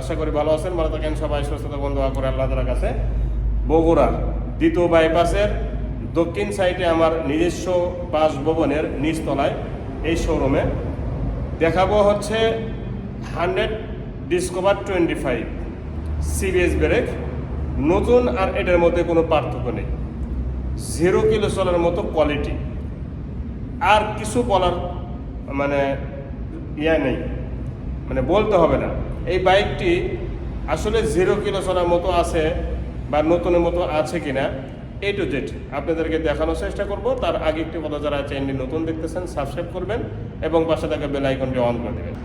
আশা করি ভালো আছেন থাকেন সবাই সুস্থতা বন্ধু করে কাছে। বগুড়া, দ্বিতীয় বাইপাসের দক্ষিণ সাইডে আমার নিজস্ব বাসভবনের নিচতলায় এই শোরুমে দেখাবো হচ্ছে hundred discover twenty five CBS break. নতুন আর এটার মধ্যে কোনো পার্থক্য নেই। জিরো কিলো চলার মতো কোয়ালিটি আর কিছু বলার মানে ইয়া নেই। মানে বলতে হবে না। এই বাইকটি আসলে জিরো কিলো চলার মতো আছে বা নতুনের মতো আছে কিনা এ টু জেড আপনাদেরকে দেখানোর চেষ্টা করব। তার আগে একটি কথা যারা চ্যানেলটি নতুন দেখতেছেন সাবস্ক্রাইব করবেন এবং পাশে থাকা বেল আইকনটি অন করে দেবেন।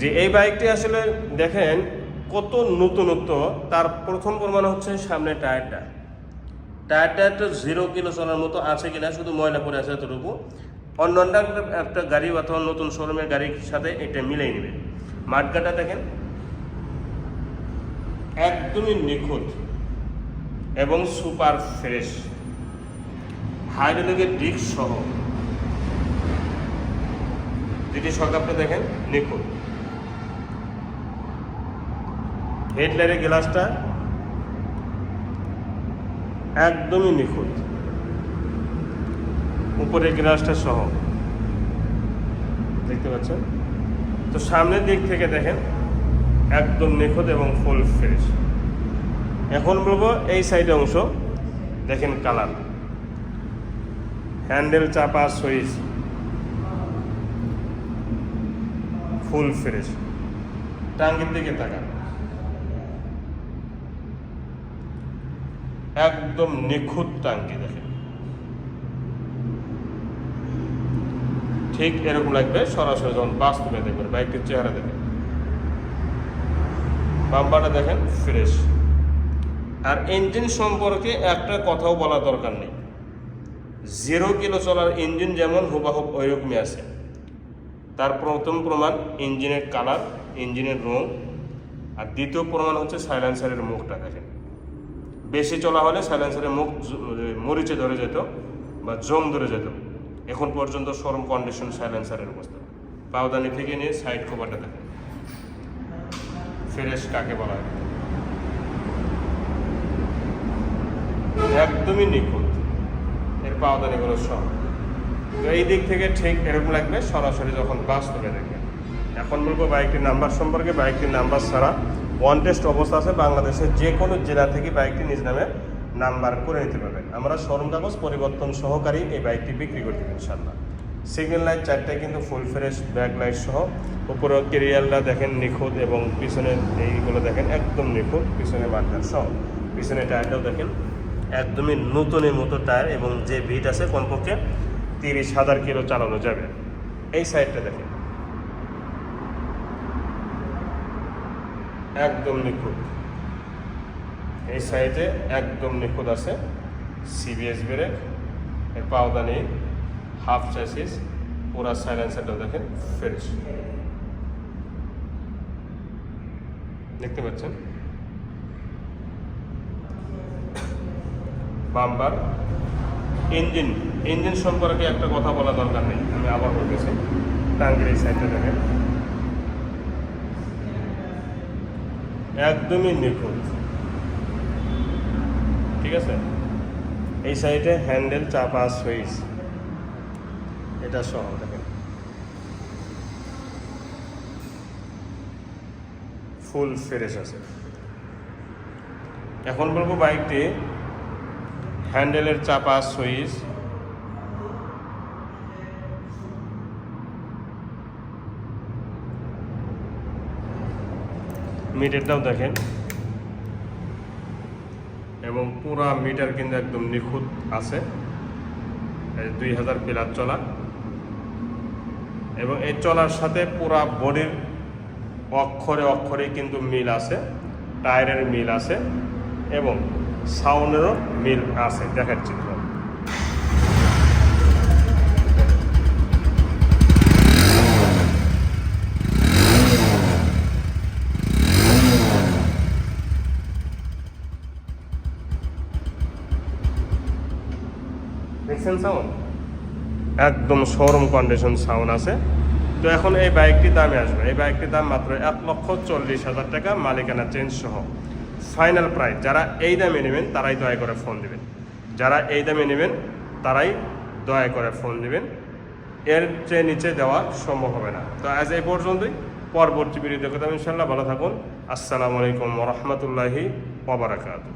যে এই বাইকটি আসলে দেখেন কত নতুনত্ব। তার প্রথম প্রমাণ হচ্ছে সামনে টায়ারটা। টায়ারটা একটা জিরো কিলো চলার মতো আছে কিনা, শুধু ময়লা পরে আছে এতটুকু। অন্য একটা- গাড়ি অথবা নতুন শোরুমের গাড়ির সাথে এটা মিলেই নেবে। মাঠগাটা দেখেন। একদমই নিখুঁত এবং সুপার ফ্রেশ। হাইড্রোলিকের ডিক সহ। যেটি সকাপটা দেখেন, নিখুঁত। হেডলাইটের গ্লাসটা একদমই নিখুঁত। উপরের গ্লাসটা সহ। দেখতে পাচ্ছেন? তো সামনের দিক থেকে দেখেন একদম নিখুঁত এবং ফুল ফ্রেশ এখন বলব এই সাইড অংশ দেখেন কালার হ্যান্ডেল চাপা সুইচ ফুল ফ্রেশ টাঙ্গির দিকে তাকান। একদম নিখুঁত টাঙ্গি দেখেন। ঠিক এরকম লাগবে, সরাসরি যখন বাস্তবে দেখবেন বাইকটির চেহারা দেখেন। বাম্পারটা দেখেন, ফ্রেশ। আর ইঞ্জিন সম্পর্কে একটা কথাও বলা দরকার নেই। জিরো কিলো চলার ইঞ্জিন যেমন হুবাহুব ওইরকমই আছে। তার প্রথম প্রমাণ ইঞ্জিনের কালার ইঞ্জিনের রং। আর দ্বিতীয় প্রমাণ হচ্ছে সাইলেন্সারের মুখটা দেখেন। বেশি চলা হলে সাইলেন্সারের মুখ মরিচে ধরে যেত বা জং ধরে যেত। এখন পর্যন্ত শোরুম কন্ডিশন সাইলেন্সারের অবস্থা। পাওদানি থেকে নিয়ে সাইড কভারটা দেখেন। ফ্রেশ কাকে বলা হয়? একদমই নিখুঁত। এর পাওদানিগুলো সব। এই দিক থেকে ঠিক এরকম লাগবে, সরাসরি যখন বাস বাস্তবে দেখবেন এখন বলব বাইকটির নাম্বার সম্পর্কে। বাইকটির নাম্বার ছাড়া ওয়ান টেস্ট অবস্থা আছে বাংলাদেশের যে কোনো জেলা থেকে বাইকটি নিজ নামে নাম্বার করে নিতে পারবেন। আমরা শোরুম কাগজ পরিবর্তন সহকারী এই বাইকটি বিক্রি করতে ইনশাল্লাহ সিগন্যাল লাইট চারটায় কিন্তু ফুল ফ্রেশ ব্যাক লাইট সহ। উপরে কেরিয়ালটা দেখেন নিখুঁত এবং পিছনের এইগুলো দেখেন একদম নিখুঁত, পিছনে মার্কার সহ। পিছনে টায়ারটাও দেখেন একদমই নতুনের মতো টায়ার এবং যে ভিট আছে কমপক্ষে তিরিশ হাজার কিলো চালানো যাবে। এই সাইডটা দেখেন। একদম নিখুঁত। এই সাইডে একদম নিখুঁত আছে। সিবিএস ব্রেক, এর পাওদানি হাফ চাইসিস, পুরা সাইলেন্সারটাও দেখেন ফ্রেশ দেখতে পাচ্ছেন? বাম্পার। ইঞ্জিন ইঞ্জিন সম্পর্কে একটা কথা বলা দরকার নেই, আমি আবার বলতেছি, টাঙ্গির এই সাইডটা দেখেন। একদমই নিখুঁত। ঠিক আছে? এই সাইডে হ্যান্ডেল, চাপা, সুইচ। এটা সহ, দেখেন। ফুল ফ্রেশ আছে। এখন বলব বাইকটি হ্যান্ডেলের চাপা, সুইচ। মিটারটাও দেখেন। এবং পুরা মিটার কিন্তু একদম নিখুঁত আছে। দুই হাজার পিলার চলা। এবং এই চলার সাথে পুরা বডির অক্ষরে অক্ষরে কিন্তু মিল আছে, টায়ারের মিল আছে এবং সাউন্ডেরও মিল আছে দেখাচ্ছি দেখছেন সাউন্ড একদম শোরুম কন্ডিশন সাউন্ড আছে। তো এখন এই বাইকটির দামে আসবে। এই বাইকটির দাম মাত্র এক লক্ষ চল্লিশ হাজার টাকা, মালিকানা চেঞ্জ সহ। ফাইনাল প্রাইস যারা এই দামে নেবেন, তারাই দয়া করে ফোন দিবেন। যারা এই দামে নেবেন, তারাই দয়া করে ফোন দিবেন। এর চেয়ে নিচে দেওয়া সম্ভব হবে না। তো আজ এই পর্যন্তই। পরবর্তী ভিডিও দেখতে ইনশাল্লাহ ভালো থাকুন। আসসালামু আলাইকুম রহমতুল্লাহি ওবরাকাতু